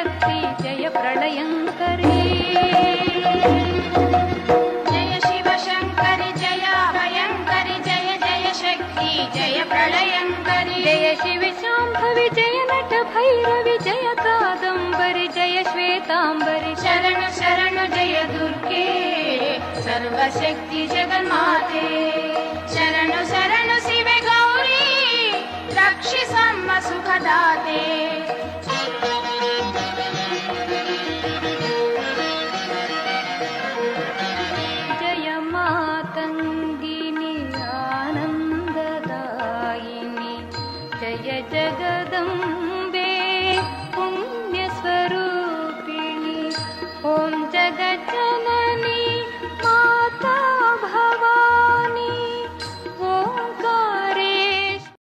जय प्रलयङ्करी जय शिवशङ्करि जय भयङ्करि जय जय शक्ति जय प्रलयङ्करि जय शिव शाम्भवि जय नट भैरवि जय कादम्बरि जय श्वेताम्बरि शरणु शरणु जय दुर्गे सर्वशक्ति जगन्माते। शरणु शरणु शिवे गौरी रक्षिसम्म सुखदाते जय जगदम्बे पुण्यस्वरूपी ॐ जगजननी